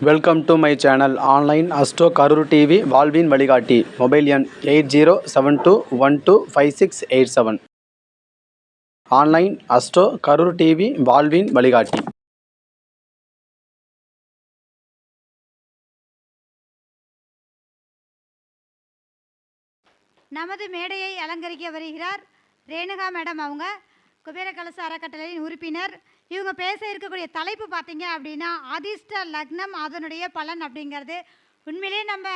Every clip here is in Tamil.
Welcome to my channel online astro Karur TV வாழ்வின் வழிகாட்டி மொபைல் எண் eight zero seven two one two five six eight seven online astro Karur TV வாழ்வின் வழிகாட்டி நமது மேடையை அலங்கரிக்க வருகிறார் ரேணுகா மேடம் அவங்க. குபேர கலச அறக்கட்டளையின் உறுப்பினர் இவங்க பேச இருக்கக்கூடிய தலைப்பு பார்த்தீங்க அப்படின்னா அதிர்ஷ்ட லக்னம் அதனுடைய பலன் அப்படிங்கிறது. உண்மையிலேயே நம்ம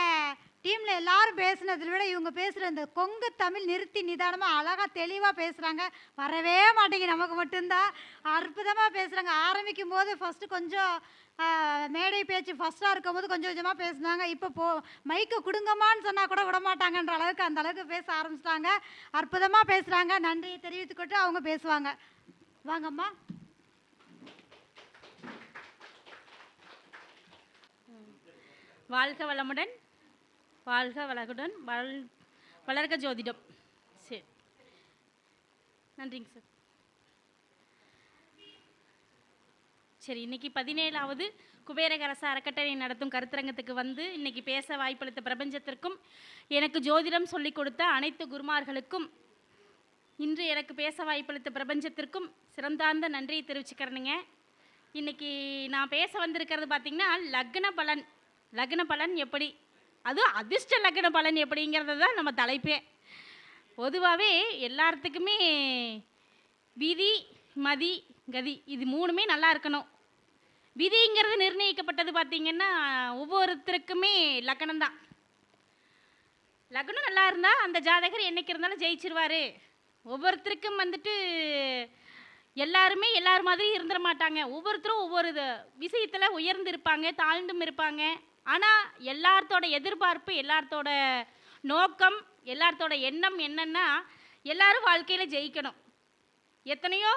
டீமில் எல்லாரும் பேசுனதை விட இவங்க பேசுகிற இந்த கொங்கு தமிழ் நிறுத்தி நிதானமாக அழகாக தெளிவாக பேசுகிறாங்க வரவே மாட்டேங்குது. நமக்கு மட்டும்தான் அற்புதமாக பேசுகிறாங்க ஆரம்பிக்கும் போது ஃபஸ்ட்டு கொஞ்சம் மேடை பேச்சு ஃபஸ்ட்டாக இருக்கும் போது கொஞ்சம் கொஞ்சமாக பேசுனாங்க. இப்போ போ மைக்கை கொடுங்கம்மான்னு சொன்னால் கூட விட மாட்டாங்கன்ற அளவுக்கு அந்த அளவுக்கு பேச ஆரம்பிச்சிட்டாங்க. அற்புதமாக பேசுகிறாங்க நன்றியை தெரிவித்துக்கிட்டு அவங்க பேசுவாங்க. வாங்கம்மா. வாழ்க வளமுடன் வாழ்க வளகுடன் வள் வளர்க ஜோதிடம். சரி. நன்றிங்க சார். சரி இன்னைக்கு பதினேழாவது குபேரகரச அறக்கட்டளை நடத்தும் கருத்தரங்கத்துக்கு வந்து இன்னைக்கு பேச வாய்ப்பளித்த பிரபஞ்சத்திற்கும் எனக்கு ஜோதிடம் சொல்லிக் கொடுத்த அனைத்து குருமார்களுக்கும் இன்று எனக்கு பேச வாய்ப்பளித்த பிரபஞ்சத்திற்கும் சிறந்தார்ந்த நன்றியை தெரிவிச்சுக்கிறேனுங்க. இன்னைக்கு நான் பேச வந்திருக்கிறது பார்த்திங்கன்னா லக்ன பலன் லக்ன பலன் எப்படி? அதுவும் அதிர்ஷ்ட லக்ன பலன் எப்படிங்கிறது தான் நம்ம தலைப்பே. பொதுவாகவே எல்லாத்துக்குமே விதி மதி கதி இது மூணுமே நல்லா இருக்கணும். விதிங்கிறது நிர்ணயிக்கப்பட்டது பார்த்திங்கன்னா ஒவ்வொருத்தருக்குமே லக்னம் தான். லக்னம் நல்லா இருந்தால் அந்த ஜாதகர் என்னைக்கு இருந்தாலும் ஜெயிச்சிருவாரு. ஒவ்வொருத்தருக்கும் வந்துட்டு எல்லாருமே எல்லார் மாதிரி இருந்துட மாட்டாங்க. ஒவ்வொருத்தரும் ஒவ்வொரு விஷயத்தில் உயர்ந்து இருப்பாங்க தாழ்ந்தும் இருப்பாங்க. ஆனால் எல்லார்த்தோட எதிர்பார்ப்பு எல்லார்த்தோட நோக்கம் எல்லார்த்தோட எண்ணம் என்னென்னா எல்லாரும் வாழ்க்கையில் ஜெயிக்கணும். எத்தனையோ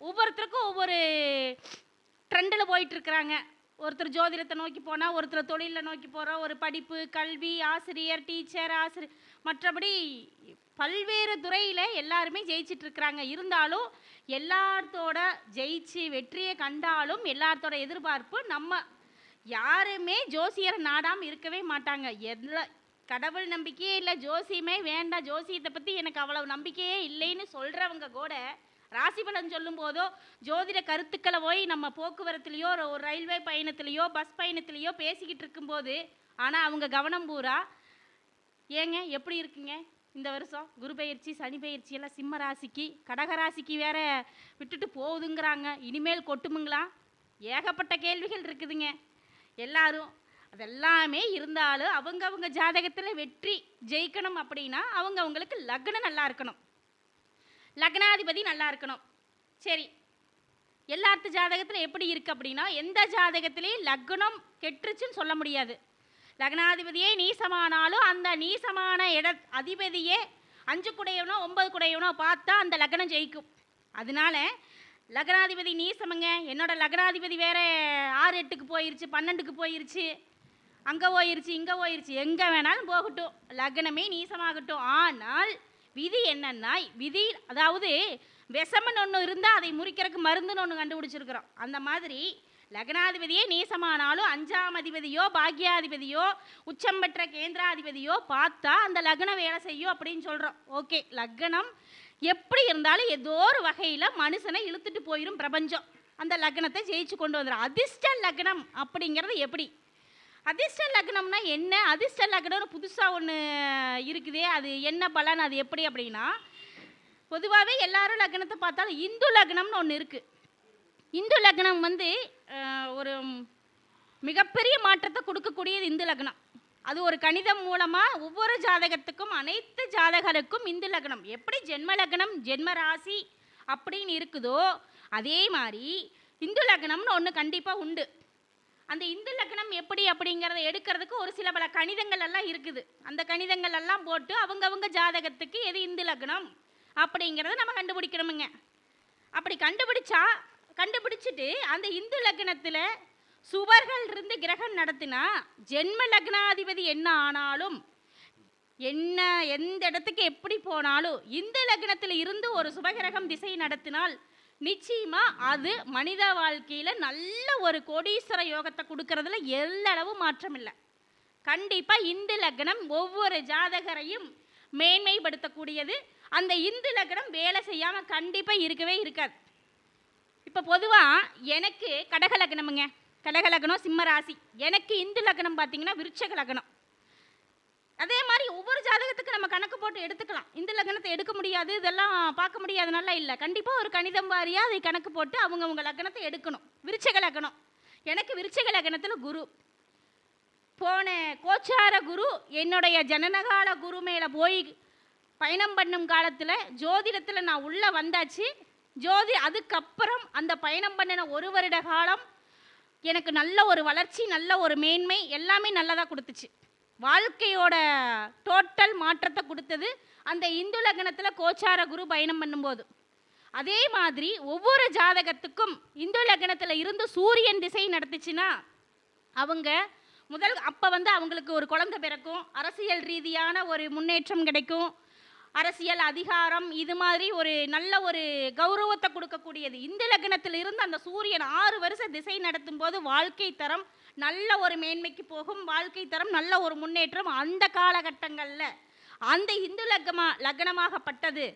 ஒவ்வொருத்தருக்கும் ஒவ்வொரு ட்ரெண்டில் போயிட்டுருக்குறாங்க. ஒருத்தர் ஜோதிடத்தை நோக்கி போனால் ஒருத்தர் தொழிலில் நோக்கி போகிறோம் ஒரு படிப்பு கல்வி ஆசிரியர் டீச்சர் ஆசிரியர் மற்றபடி பல்வேறு துறையில் எல்லாருமே ஜெயிச்சிட்ருக்குறாங்க இருந்தாலும் எல்லாத்தோட ஜெயிச்சு வெற்றியை கண்டாலும் எல்லாத்தோட எதிர்பார்ப்பு நம்ம யாருமே ஜோசியரை நாடாமல் இருக்கவே மாட்டாங்க. எல்லா கடவுள் நம்பிக்கையே இல்லை ஜோசியமே வேண்டாம் ஜோசியத்தை பற்றி எனக்கு அவ்வளவு நம்பிக்கையே இல்லைன்னு சொல்கிறவங்க கூட ராசி பலன் சொல்லும் போதோ ஜோதிட கருத்துக்களை போய் நம்ம போக்குவரத்துலேயோ ஒரு ஒரு ரயில்வே பயணத்துலேயோ பஸ் பயணத்துலேயோ பேசிக்கிட்டு இருக்கும்போது ஆனால் அவங்க கவனம் பூரா ஏங்க எப்படி இருக்குங்க? இந்த வருஷம் குரு பயிற்சி சனி பயிற்சி எல்லாம் சிம்ம ராசிக்கு கடக ராசிக்கு வேற விட்டுட்டு போகுதுங்கிறாங்க. இனிமேல் கொட்டுமுங்களா? ஏகப்பட்ட கேள்விகள் இருக்குதுங்க. எல்லாரும் அதெல்லாமே இருந்தாலும் அவங்கவுங்க ஜாதகத்தில் வெற்றி ஜெயிக்கணும் அப்படின்னா அவங்க அவங்களுக்கு லக்னம் நல்லா இருக்கணும். லக்னாதிபதி நல்லா இருக்கணும். சரி. எல்லாத்து ஜாதகத்தில் எப்படி இருக்கு அப்படின்னா எந்த ஜாதகத்திலையும் லக்னம் கெட்டுருச்சுன்னு சொல்ல முடியாது. லக்னாதிபதியே நீசமானாலும் அந்த நீசமான இட அதிபதியே அஞ்சு குடையவனோ ஒன்பது குடையவனோ பார்த்தா அந்த லக்னம் ஜெயிக்கும். அதனால லக்னாதிபதி நீசமுங்க என்னோட லக்னாதிபதி வேற ஆறு எட்டுக்கு போயிருச்சு பன்னெண்டுக்கு போயிருச்சு அங்கே போயிருச்சு இங்கே போயிருச்சு. எங்கே வேணாலும் போகட்டும். லக்னமே நீசமாகட்டும். ஆனால் விதி என்னன்னா விதி அதாவது விஷமன் ஒன்று இருந்தால் அதை முறிக்கிறதுக்கு மருந்துன்னு ஒன்று கண்டுபிடிச்சிருக்கிறோம். அந்த மாதிரி லக்னாதிபதியே நீசமானாலும் அஞ்சாம் அதிபதியோ பாக்யாதிபதியோ உச்சம் பெற்ற கேந்திராதிபதியோ பார்த்தா அந்த லக்னம் வேலை செய்யும் அப்படின்னு சொல்கிறோம் ஓகே லக்னம் எப்படி இருந்தாலும் ஏதோ ஒரு வகையில் மனுஷனை இழுத்துட்டு போயிடும் பிரபஞ்சம். அந்த லக்னத்தை ஜெயிச்சு கொண்டு வந்துடும் அதிர்ஷ்ட லக்னம் அப்படிங்கிறது எப்படி? அதிர்ஷ்ட லக்னம்னா என்ன? அதிர்ஷ்ட லக்னம்னு புதுசாக ஒன்று இருக்குதே. அது என்ன பலன்? அது எப்படி அப்படின்னா பொதுவாகவே எல்லாரும் லக்னத்தை பார்த்தாலும் இந்து லக்னம்னு ஒன்று இருக்குது இந்து லக்னம் வந்து ஒரு மிகப்பெரிய மாற்றத்தை கொடுக்கக்கூடியது இந்து லக்னம். அது ஒரு கணிதம் மூலமாக ஒவ்வொரு ஜாதகத்துக்கும் அனைத்து ஜாதகருக்கும் இந்து லக்னம். எப்படி ஜென்ம லக்னம் ஜென்ம ராசி அப்படின்னு இருக்குதோ அதே மாதிரி இந்து லக்னம்னு ஒன்று கண்டிப்பாக உண்டு. அந்த இந்து லக்னம் எப்படி அப்படிங்கிறத எடுக்கிறதுக்கு ஒரு சில பல கணிதங்கள் எல்லாம் இருக்குது. அந்த கணிதங்கள் எல்லாம் போட்டு அவங்கவுங்க ஜாதகத்துக்கு எது இந்து லக்னம் அப்படிங்கிறத நம்ம கண்டுபிடிக்கணுமுங்க. அப்படி கண்டுபிடிச்சா கண்டுபிடிச்சிட்டு அந்த இந்து லக்னத்தில் சுவர்கள் இருந்து கிரகம் நடத்தினா ஜென்ம லக்னாதிபதி என்ன ஆனாலும் என்ன எந்த இடத்துக்கு எப்படி போனாலும் இந்த லக்னத்தில் இருந்து ஒரு சுபகிரகம் திசை நடத்தினால் நிச்சயமாக அது மனித வாழ்க்கையில் நல்ல ஒரு கோடீஸ்வர யோகத்தை கொடுக்கறதுல எல்லளவு மாற்றம் இல்லை கண்டிப்பாக இந்து லக்னம் ஒவ்வொரு ஜாதகரையும் மேன்மைப்படுத்தக்கூடியது. அந்த இந்து லக்னம் வேலை செய்யாமல் கண்டிப்பாக இருக்கவே இருக்காது. இப்போ பொதுவாக எனக்கு கடக லக்னமுங்க. கடக லக்னம் சிம்ம ராசி எனக்கு இந்து லக்னம் பார்த்தீங்கன்னா விருட்சக லக்னம். அதே மாதிரி ஒவ்வொரு ஜாதகத்துக்கு நம்ம கணக்கு போட்டு எடுத்துக்கலாம். இந்த லக்னத்தை எடுக்க முடியாது இதெல்லாம் பார்க்க முடியாதனால இல்லை. கண்டிப்பாக ஒரு கணிதம் வாரியாக அதை கணக்கு போட்டு அவங்கவுங்க லக்னத்தை எடுக்கணும். விருச்சக லக்னம். எனக்கு விருச்சக லக்னத்தில் குரு. போன கோச்சார குரு என்னுடைய ஜனனகால குரு மேலே போய் பயணம் பண்ணும் காலத்தில் ஜோதிடத்தில் நான் உள்ளே வந்தாச்சு. ஜோதி அதுக்கப்புறம் அந்த பயணம் பண்ணின ஒரு வருட காலம் எனக்கு நல்ல ஒரு வளர்ச்சி நல்ல ஒரு மேன்மை எல்லாமே நல்லதாக கொடுத்துச்சு. வாழ்க்கையோட டோட்டல் மாற்றத்தை கொடுத்தது அந்த இந்து லக்னத்தில் கோச்சார குரு பயணம் பண்ணும்போது. அதே மாதிரி ஒவ்வொரு ஜாதகத்துக்கும் இந்து லக்னத்தில் இருந்து சூரியன் திசை நடத்துச்சுன்னா அவங்க முதல் அப்போ வந்து அவங்களுக்கு ஒரு குழந்தை பிறக்கும் அரசியல் ரீதியான ஒரு முன்னேற்றம் கிடைக்கும் அரசியல் அதிகாரம் இது மாதிரி ஒரு நல்ல ஒரு கௌரவத்தை கொடுக்கக்கூடியது. இந்த லக்னத்தில் இருந்து அந்த சூரியன் ஆறு வருஷம் திசை நடத்தும் போது வாழ்க்கை தரம் நல்ல ஒரு மேன்மைக்கு போகும். வாழ்க்கை தரம் நல்ல ஒரு முன்னேற்றம் அந்த காலகட்டங்களில். அந்த இந்து லக்னமா லக்னமாகப்பட்டது.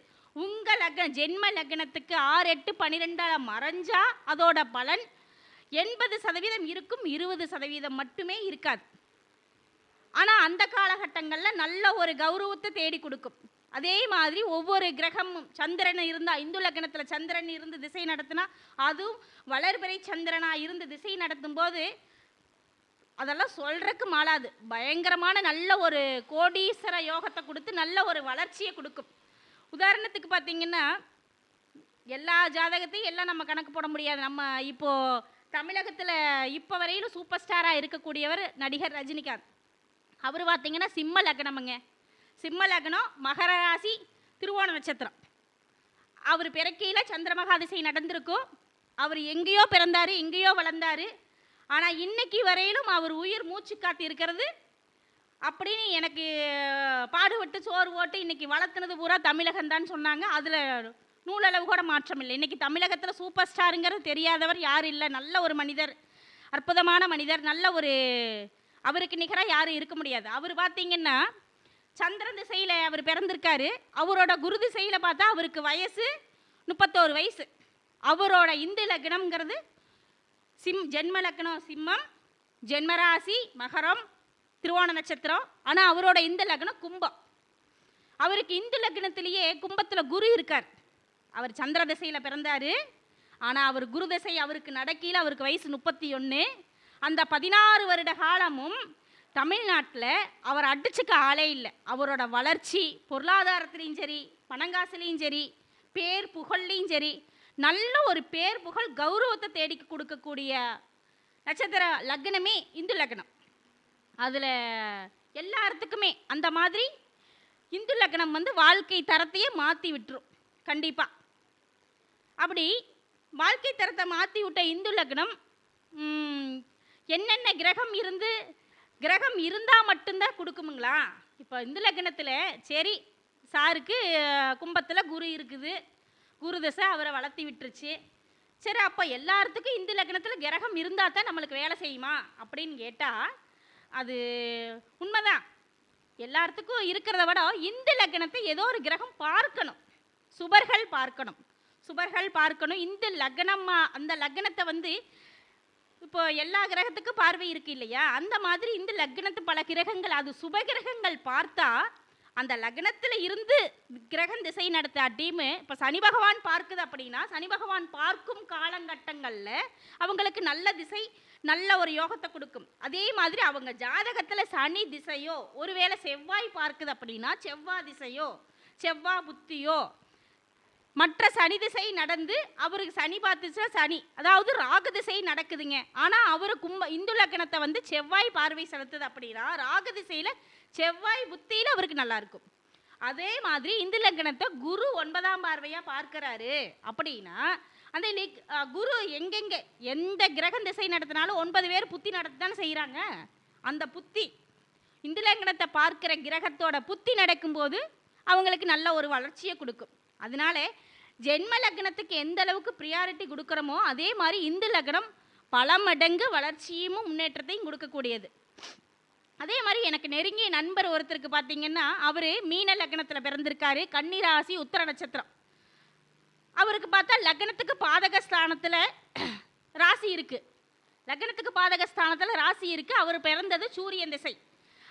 உங்கள் லக்ன ஜென்ம லக்னத்துக்கு ஆறு எட்டு பன்னிரெண்டால மறைஞ்சா அதோட பலன் எண்பது சதவீதம் இருக்கும். இருபது சதவீதம் மட்டுமே இருக்காது. ஆனால் அந்த காலகட்டங்களில் நல்ல ஒரு கௌரவத்தை தேடி கொடுக்கும். அதே மாதிரி ஒவ்வொரு கிரகமும் சந்திரன் இருந்தால் இந்து லக்னத்தில் சந்திரன் இருந்து திசை நடத்தினா அதுவும் வளர்பிறை சந்திரனாக இருந்து திசை நடத்தும் போது அதெல்லாம் சொல்கிறக்கு மாளாது. பயங்கரமான நல்ல ஒரு கோடீஸ்வர யோகத்தை கொடுத்து நல்ல ஒரு வளர்ச்சியை கொடுக்கும். உதாரணத்துக்கு பார்த்தீங்கன்னா எல்லா ஜாதகத்தையும் எல்லாம் நம்ம கணக்கு போட முடியாது. நம்ம இப்போது தமிழகத்தில் இப்போ வரையிலும் சூப்பர் ஸ்டாராக இருக்கக்கூடியவர் நடிகர் ரஜினிகாந்த். அவர் பார்த்தீங்கன்னா சிம்ம லக்னமுங்க. சிம்ம லக்னம் மகர ராசி திருவோண நட்சத்திரம். அவர் பிறக்கையில் சந்திரமகா திசை நடந்திருக்கும். அவர் எங்கேயோ பிறந்தார் எங்கேயோ வளர்ந்தார். ஆனால் இன்னைக்கு வரையிலும் அவர் உயிர் மூச்சு காத்து இருக்கிறது. அப்படின்னு எனக்கு பாடுபட்டு சோறு போட்டு இன்னைக்கு வளர்த்துனது பூரா தமிழகம் தான் சொன்னாங்க. அதில் நூலளவு கூட மாற்றம் இல்லை. இன்றைக்கி தமிழகத்தில் சூப்பர் ஸ்டாருங்கிறது தெரியாதவர் யாரும் இல்லை. நல்ல ஒரு மனிதர் அற்புதமான மனிதர் நல்ல ஒரு அவருக்கு நிகராக யாரும் இருக்க முடியாது. அவர் பார்த்தீங்கன்னா சந்திரன் திசையில் அவர் பிறந்திருக்காரு. அவரோட குரு திசையில் பார்த்தா அவருக்கு வயசு முப்பத்தோரு வயசு. அவரோட இந்து லக்னம்ங்கிறது சிம் ஜென்ம லக்னம் சிம்மம் ஜென்மராசி மகரம் திருவோண நட்சத்திரம். ஆனால் அவரோட இந்து லக்னம் கும்பம். அவருக்கு இந்து லக்னத்திலேயே கும்பத்தில் குரு இருக்கார். அவர் சந்திர திசையில் பிறந்தார். ஆனால் அவர் குரு திசை அவருக்கு நடக்கையில் அவருக்கு வயசு முப்பத்தி ஒன்று அந்த பதினாறு வருட காலமும் தமிழ்நாட்டில் அவர் அடிச்சுக்க ஆளே இல்லை. அவரோட வளர்ச்சி பொருளாதாரத்துலேயும் சரி பணங்காசுலேயும் சரி பேர் புகழ்லையும் சரி நல்ல ஒரு பேர் புகழ் கௌரவத்தை தேடி கொடுக்கக்கூடிய நட்சத்திர லக்னமே இந்து லக்னம். அதில் எல்லாத்துக்குமே அந்த மாதிரி இந்து லக்னம் வந்து வாழ்க்கை தரத்தையே மாற்றி விட்டுரும். கண்டிப்பாக அப்படி வாழ்க்கை தரத்தை மாற்றி விட்ட இந்து லக்னம் என்னென்ன கிரகம் இருந்து கிரகம் இருந்தால் மட்டும்தான் கொடுக்குமுங்களா? இப்போ இந்து லக்னத்தில் சரி சாருக்கு கும்பத்தில் குரு இருக்குது. குரு தசை அவரை வளர்த்தி விட்டுருச்சு. சரி அப்போ எல்லாத்துக்கும் இந்து லக்னத்தில் கிரகம் இருந்தால் தான் நம்மளுக்கு வேலை செய்யுமா? அப்படின்னு கேட்டால் அது உண்மைதான். எல்லாத்துக்கும் இருக்கிறத விட இந்த லக்னத்தை ஏதோ ஒரு கிரகம் பார்க்கணும். சுபர்கள் பார்க்கணும். சுபர்கள் பார்க்கணும். இந்த லக்னமாக அந்த லக்னத்தை வந்து இப்போ எல்லா கிரகத்துக்கும் பார்வை இருக்கு இல்லையா? அந்த மாதிரி இந்த லக்னத்து பல கிரகங்கள் அது சுப கிரகங்கள் பார்த்தா அந்த லக்னத்தில் இருந்து கிரகம் திசை நடத்த டீமு இப்போ சனி பகவான் பார்க்குது அப்படின்னா சனி பகவான் பார்க்கும் காலங்கட்டங்களில் அவங்களுக்கு நல்ல திசை நல்ல ஒரு யோகத்தை கொடுக்கும். அதே மாதிரி அவங்க ஜாதகத்தில் சனி திசையோ ஒருவேளை செவ்வாய் பார்க்குது அப்படின்னா செவ்வாய் திசையோ செவ்வாய் புத்தியோ மற்ற சனி திசை நடந்து அவருக்கு சனி பார்த்துச்சுன்னா சனி. அதாவது ராகு திசை நடக்குதுங்க. ஆனால் அவர் கும்ப இந்து லக்கணத்தை வந்து செவ்வாய் பார்வை செலுத்துது அப்படின்னா ராகு திசையில் செவ்வாய் புத்தியில் அவருக்கு நல்லா இருக்கும். அதே மாதிரி இந்து லக்கணத்தை குரு ஒன்பதாம் பார்வையாக பார்க்குறாரு அப்படின்னா அந்த குரு எங்கெங்கே எந்த கிரகம் திசை நடத்தினாலும் ஒன்பது பேர் புத்தி நடத்த தானே செய்கிறாங்க அந்த புத்தி இந்து லக்கணத்தை பார்க்குற கிரகத்தோட புத்தி நடக்கும்போது அவங்களுக்கு நல்ல ஒரு வளர்ச்சியை கொடுக்கும். அதனால ஜென்ம லக்னத்துக்கு எந்த அளவுக்கு ப்ரியாரிட்டி கொடுக்குறோமோ அதே மாதிரி இந்து லக்னம் பல மடங்கு வளர்ச்சியும் முன்னேற்றத்தையும் கொடுக்கக்கூடியது. அதே மாதிரி எனக்கு நெருங்கிய நண்பர் ஒருத்தருக்கு பார்த்தீங்கன்னா அவர் மீன லக்னத்தில் பிறந்திருக்காரு. கன்னிராசி உத்தர நட்சத்திரம். அவருக்கு பார்த்தா லக்னத்துக்கு பாதக ஸ்தானத்தில் ராசி இருக்குது லக்னத்துக்கு பாதக ஸ்தானத்தில் ராசி இருக்குது அவர் பிறந்தது சூரியன் திசை.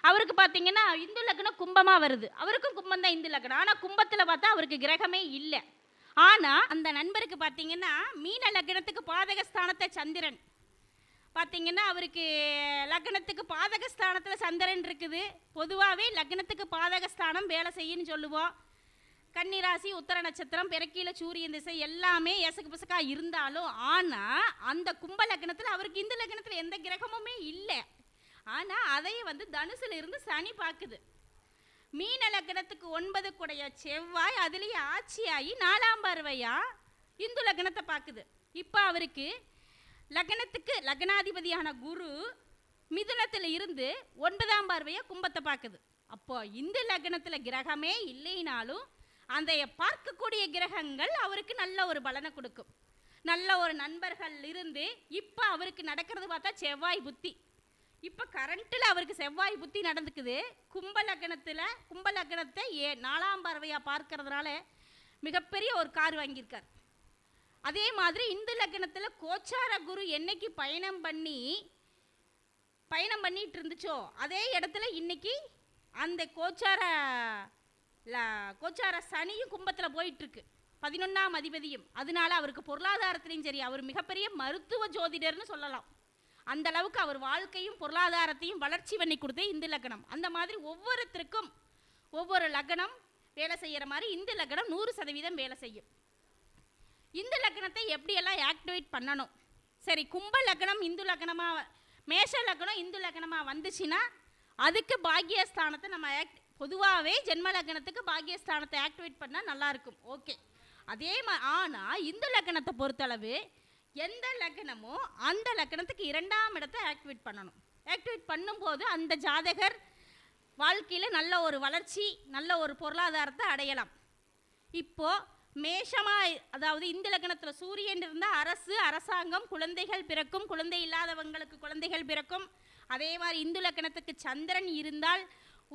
அவருக்கு பார்த்தீங்கன்னா இந்து லக்னம் கும்பமாக வருது. அவருக்கும் கும்பம் தான் இந்து லக்னம். ஆனால் கும்பத்தில் பார்த்தா அவருக்கு கிரகமே இல்லை. ஆனால் அந்த நண்பருக்கு பார்த்தீங்கன்னா மீன லக்னத்துக்கு பாதக ஸ்தானத்தை சந்திரன். பார்த்தீங்கன்னா அவருக்கு லக்னத்துக்கு பாதக ஸ்தானத்தில் சந்திரன் இருக்குது. பொதுவாகவே லக்னத்துக்கு பாதக ஸ்தானம் வேலை செய்யுன்னு சொல்லுவோம். கன்னிராசி உத்தர நட்சத்திரம் பிறக்கீழ சூரியன் திசை எல்லாமே எசக்கு பிசக்கா இருந்தாலும் ஆனால் அந்த கும்ப லக்னத்தில் அவருக்கு இந்த லக்னத்தில் எந்த கிரகமுமே இல்லை. ஆனால் அதையே வந்து தனுசுல இருந்து சனி பார்க்குது மீன லக்னத்துக்கு ஒன்பது குடைய செவ்வாய் அதுலேயே ஆட்சியாகி நாலாம் பார்வையாக இந்து லக்னத்தை பார்க்குது இப்போ அவருக்கு லக்னத்துக்கு லக்னாதிபதியான குரு மிதுனத்தில் இருந்து ஒன்பதாம் பார்வையா கும்பத்தை பார்க்குது அப்போ இந்து லக்னத்தில் கிரகமே இல்லைனாலும் அந்த பார்க்கக்கூடிய கிரகங்கள் அவருக்கு நல்ல ஒரு பலனை கொடுக்கும். நல்ல ஒரு நண்பர்கள் இருந்து இப்போ அவருக்கு நடக்கிறது பார்த்தா செவ்வாய் புத்தி. இப்போ கரண்ட்டில் அவருக்கு செவ்வாய் புத்தி நடந்துக்குது. கும்ப லக்னத்தில் கும்ப லக்னத்தை ஏ நாலாம் பார்வையாக பார்க்கறதுனால மிகப்பெரிய ஒரு கார் வாங்கியிருக்கார். அதே மாதிரி இந்து லக்னத்தில் கோச்சார குரு என்னைக்கு பயணம் பண்ணி பயணம் பண்ணிட்டு இருந்துச்சோ அதே இடத்துல இன்னைக்கு அந்த கோச்சார ல- கோச்சார சனியும் கும்பத்தில் போயிட்டுருக்கு. பதினொன்றாம் அதிபதியும். அதனால அவருக்கு பொருளாதாரத்துலேயும் சரி அவர் மிகப்பெரிய மருத்துவ ஜோதிடர்னு சொல்லலாம். அந்த அளவுக்கு அவர் வாழ்க்கையும் பொருளாதாரத்தையும் வளர்ச்சி பண்ணி கொடுத்தே இந்து லக்னம். அந்த மாதிரி ஒவ்வொருத்தருக்கும் ஒவ்வொரு லக்னம் வேலை செய்கிற மாதிரி இந்து லக்னம் நூறு சதவீதம் வேலை செய்யும். இந்து லக்னத்தை எப்படியெல்லாம் ஆக்டிவேட் பண்ணணும்? சரி கும்ப லக்னம் இந்து லக்னமாக மேஷ லக்னம் இந்து லக்னமாக வந்துச்சுன்னா அதுக்கு பாக்கியஸ்தானத்தை நம்ம ஆக்ட் பொதுவாகவே ஜென்ம லக்னத்துக்கு பாக்கியஸ்தானத்தை ஆக்டிவேட் பண்ணால் நல்லாயிருக்கும் ஓகே அதே மா ஆனால் இந்து லக்னத்தை பொறுத்தளவு எந்த லக்னமோ அந்த லக்னத்துக்கு இரண்டாம் இடத்தை ஆக்டிவேட் பண்ணணும். ஆக்டிவேட் பண்ணும்போது அந்த ஜாதகர் வாழ்க்கையில் நல்ல ஒரு வளர்ச்சி நல்ல ஒரு பொருளாதாரத்தை அடையலாம். இப்போது மேஷமாக அதாவது இந்த லக்னத்தில் சூரியன் இருந்தால் அரசு அரசாங்கம் குழந்தைகள் பிறக்கும் குழந்தை இல்லாதவங்களுக்கு குழந்தைகள் பிறக்கும். அதே மாதிரி இந்து லக்னத்துக்கு சந்திரன் இருந்தால்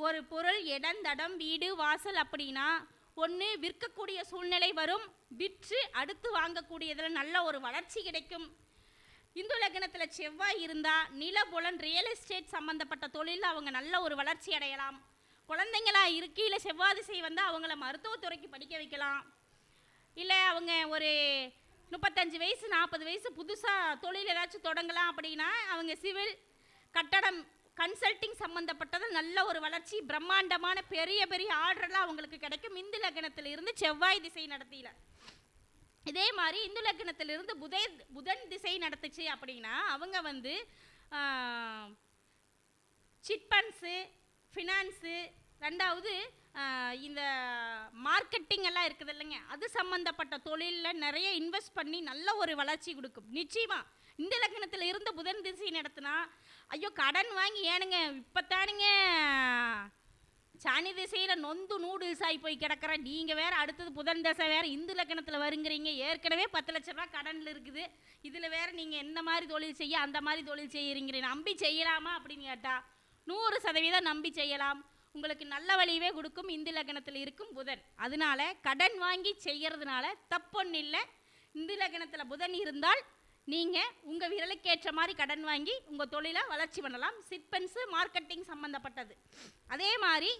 ஒரு பொருள் இடம் தடம் வீடு வாசல் அப்படின்னா ஒன்று விற்கக்கூடிய சூழ்நிலை வரும். விற்று அடுத்து வாங்கக்கூடியதில் நல்ல ஒரு வளர்ச்சி கிடைக்கும். இந்து லக்னத்தில் செவ்வாய் இருந்தால் நிலபுலன் ரியல் எஸ்டேட் சம்மந்தப்பட்ட தொழிலில் அவங்க நல்ல ஒரு வளர்ச்சி அடையலாம். குழந்தைங்களா இருக்கையில் செவ்வாய் திசை வந்தால் அவங்கள மருத்துவத்துறைக்கு படிக்க வைக்கலாம். இல்லை அவங்க ஒரு முப்பத்தஞ்சு வயசு நாற்பது வயசு புதுசாக தொழில் ஏதாச்சும் தொடங்கலாம் அப்படின்னா அவங்க சிவில் கட்டடம் கன்சல்டிங் சம்மந்தப்பட்டது நல்ல ஒரு வளர்ச்சி பிரம்மாண்டமான பெரிய பெரிய ஆர்டர்லாம் அவங்களுக்கு கிடைக்கும். இந்து லக்னத்திலிருந்து செவ்வாய் திசை நடத்தியில. இதே மாதிரி இந்து லக்னத்திலிருந்து புதை புதன் திசை நடத்துச்சு அப்படின்னா அவங்க வந்து சிட்பண்ட்ஸு ஃபினான்ஸு ரெண்டாவது இந்த மார்க்கெட்டிங் எல்லாம் இருக்குது இல்லைங்க. அது சம்மந்தப்பட்ட தொழிலில் நிறைய இன்வெஸ்ட் பண்ணி நல்ல ஒரு வளர்ச்சி கொடுக்கும். நிச்சயமா இந்த லக்னத்தில் இருந்து புதன் திசை நடத்தினா ஐயோ கடன் வாங்கி ஏனுங்க இப்போத்தானுங்க. சனி திசையில் நொந்து நூடுல்ஸ் ஆகி போய் கிடக்கிறேன். நீங்கள் வேறு அடுத்தது புதன் தசை வேறு இந்து லக்கணத்தில் வருங்கிறீங்க. ஏற்கனவே பத்து லட்ச ரூபா கடனில் இருக்குது. இதில் வேறு நீங்கள் எந்த மாதிரி தொழில் செய்ய அந்த மாதிரி தொழில் செய்கிறீங்க நம்பி செய்யலாமா அப்படின்னு கேட்டால் நூறு சதவீதம் நம்பி செய்யலாம். உங்களுக்கு நல்ல வழியவே கொடுக்கும். இந்து லக்கணத்தில் இருக்கும் புதன். அதனால கடன் வாங்கி செய்கிறதுனால தப்பொன்னு இல்லை. இந்து லக்கணத்தில் புதன் இருந்தால் நீங்கள் உங்கள் விரலுக்கேற்ற மாதிரி கடன் வாங்கி உங்கள் தொழிலை வளர்ச்சி பண்ணலாம். சிட்பென்ஸு மார்க்கெட்டிங் சம்மந்தப்பட்டது அதே மாதிரி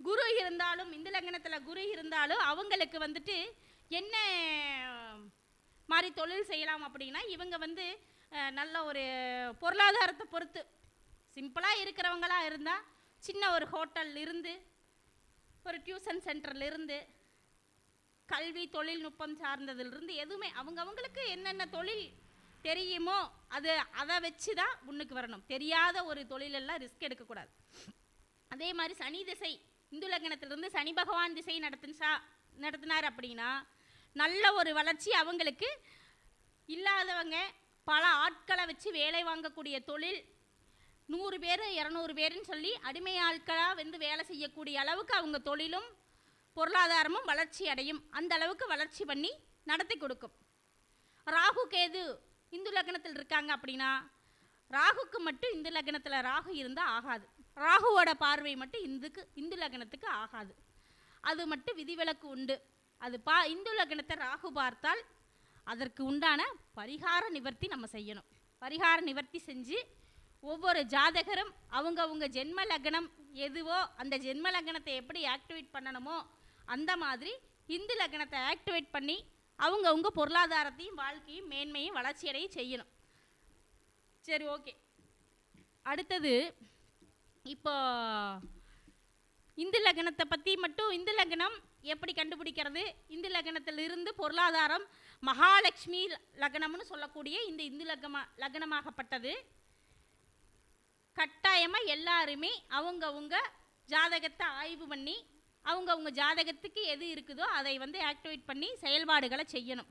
குரு இருந்தாலும் இந்த லக்னத்தில் குரு இருந்தாலும் அவங்களுக்கு வந்துட்டு என்ன மாதிரி தொழில் செய்யலாம் அப்படின்னா இவங்க வந்து நல்ல ஒரு பொருளாதாரத்தை பொறுத்து. சிம்பிளாக இருக்கிறவங்களாக இருந்தால் சின்ன ஒரு ஹோட்டல் இருந்து ஒரு டியூஷன் சென்டர்ல இருந்து கல்வி தொழில்நுட்பம் சார்ந்ததிலிருந்து எதுவுமே அவங்க அவங்களுக்கு என்னென்ன தொழில் தெரியுமோ? அது அதை வச்சு தான் முன்னுக்கு வரணும். தெரியாத ஒரு தொழிலெல்லாம் ரிஸ்க் எடுக்கக்கூடாது. அதே மாதிரி சனி திசை இந்து லக்னத்திலிருந்து சனி பகவான் திசை நடத்துச்சா நடத்தினார் அப்படின்னா நல்ல ஒரு வளர்ச்சி அவங்களுக்கு இல்லாதவங்க பல ஆட்களை வச்சு வேலை வாங்கக்கூடிய தொழில் நூறு பேர் இரநூறு பேருன்னு சொல்லி அடிமை ஆட்களாக வந்து வேலை செய்யக்கூடிய அளவுக்கு அவங்க தொழிலும் பொருளாதாரமும் வளர்ச்சி அடையும். அந்த அளவுக்கு வளர்ச்சி பண்ணி நடத்தி கொடுக்கும். ராகு கேது இந்து லக்னத்தில் இருக்காங்க அப்படின்னா ராகுக்கு மட்டும் இந்து லக்னத்தில் ராகு இருந்தால் ஆகாது. ராகுவோட பார்வை மட்டும் இந்துக்கு இந்து லக்னத்துக்கு ஆகாது. அது மட்டும் விதிவிலக்கு உண்டு. அது பா இந்து லக்னத்தை ராகு பார்த்தால் அதற்கு உண்டான பரிகார நிவர்த்தி நம்ம செய்யணும். பரிகார நிவர்த்தி செஞ்சு ஒவ்வொரு ஜாதகரும் அவங்கவுங்க ஜென்ம லக்னம் எதுவோ அந்த ஜென்ம லக்னத்தை எப்படி ஆக்டிவேட் பண்ணணுமோ அந்த மாதிரி இந்து லக்னத்தை ஆக்டிவேட் பண்ணி அவங்கவுங்க பொருளாதாரத்தையும் வாழ்க்கையும் மேன்மையும் வளர்ச்சியடைய செய்யணும். சரி ஓகே. அடுத்தது இப்போ இந்து லக்னத்தை பற்றி மட்டும் இந்து லக்னம் எப்படி கண்டுபிடிக்கிறது? இந்து லக்னத்திலிருந்து பொருளாதாரம் மகாலட்சுமி லக்னம்னு சொல்லக்கூடிய இந்த இந்து லக்னமா லக்னமாகப்பட்டது. கட்டாயமாக எல்லாருமே அவங்கவுங்க ஜாதகத்தை ஆய்வு பண்ணி அவங்கவுங்க ஜாதகத்துக்கு எது இருக்குதோ அதை வந்து ஆக்டிவேட் பண்ணி செயல்பாடுகளை செய்யணும்.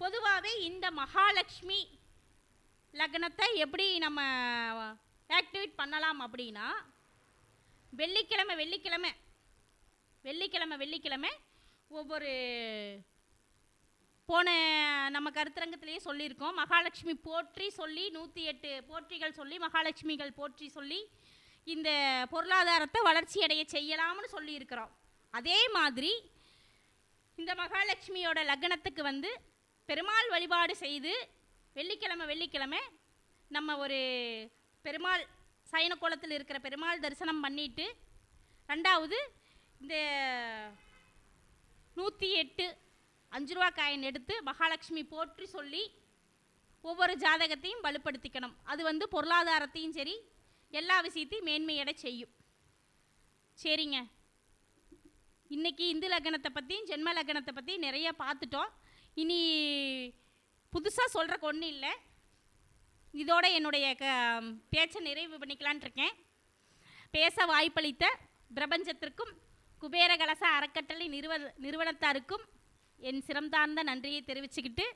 பொதுவாகவே இந்த மகாலட்சுமி லக்னத்தை எப்படி நம்ம ஆக்டிவேட் பண்ணலாம் அப்படின்னா வெள்ளிக்கிழமை வெள்ளிக்கிழமை வெள்ளிக்கிழமை வெள்ளிக்கிழமை ஒவ்வொரு போன நம்ம கருத்தரங்கத்திலேயே சொல்லியிருக்கோம். மகாலட்சுமி போற்றி சொல்லி நூற்றி எட்டு போற்றிகள் சொல்லி மகாலட்சுமிகள் போற்றி சொல்லி இந்த பொருளாதாரத்தை வளர்ச்சி அடைய செய்யலாம்னு சொல்லியிருக்கிறோம். அதே மாதிரி இந்த மகாலட்சுமியோட லக்னத்துக்கு வந்து பெருமாள் வழிபாடு செய்து வெள்ளிக்கிழமை வெள்ளிக்கிழமை நம்ம ஒரு பெருமாள் சயன கோலத்தில் இருக்கிற பெருமாள் தரிசனம் பண்ணிட்டு ரெண்டாவது இந்த நூற்றி எட்டு அஞ்சு ரூபா காயின் எடுத்து மகாலட்சுமி போற்றி சொல்லி ஒவ்வொரு ஜாதகத்தையும் வலுப்படுத்திக்கணும். அது வந்து பொருளாதாரத்தையும் சரி எல்லா விஷயத்தையும் மேன்மையடை செய்யும். சரிங்க. இன்றைக்கி இந்து லக்னத்தை பற்றியும் ஜென்ம லக்னத்தை பற்றி நிறைய பார்த்துட்டோம். இனி புதுசாக சொல்கிறக்கு ஒன்றும் இல்லை. இதோட என்னுடைய க பேச்சை நிறைவு பண்ணிக்கலான் இருக்கேன். பேச வாய்ப்பளித்த பிரபஞ்சத்திற்கும் குபேர கலச அறக்கட்டளை நிறுவ நிறுவனத்தாருக்கும் என் சிறந்தார்ந்த நன்றியை தெரிவிச்சுக்கிட்டு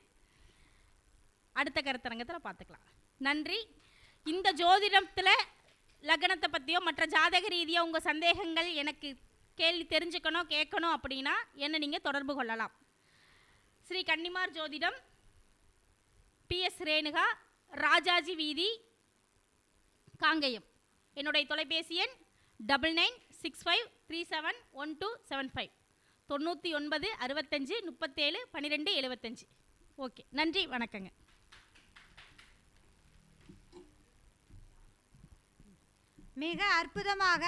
அடுத்த கருத்தரங்கத்தில் பார்த்துக்கலாம். நன்றி. இந்த ஜோதிடத்தில் லக்னத்தை பற்றியோ மற்ற ஜாதக ரீதியாக உங்கள் சந்தேகங்கள் எனக்கு கேள்வி தெரிஞ்சுக்கணும் கேட்கணும் அப்படின்னா என்னை நீங்கள் தொடர்பு கொள்ளலாம். ஸ்ரீ கன்னிமார் ஜோதிடம் பிஎஸ் ரேணுகா ராஜாஜி வீதி காங்கேயம். என்னுடைய தொலைபேசி எண் double nine six five three seven one two seven five தொண்ணூற்றி ஒன்பது அறுபத்தஞ்சு முப்பத்தேழு பன்னிரெண்டு எழுபத்தஞ்சு. ஓகே நன்றி வணக்கங்க. மிக அற்புதமாக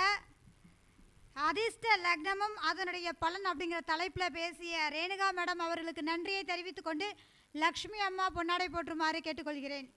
அதிர்ஷ்ட லக்னமும் அதனுடைய பலன் அப்படிங்கிற தலைப்பில் பேசிய ரேணுகா மேடம் அவர்களுக்கு நன்றியை தெரிவித்துக்கொண்டு லக்ஷ்மி அம்மா பொன்னாடை போற்றுமாறு கேட்டுக்கொள்கிறேன்.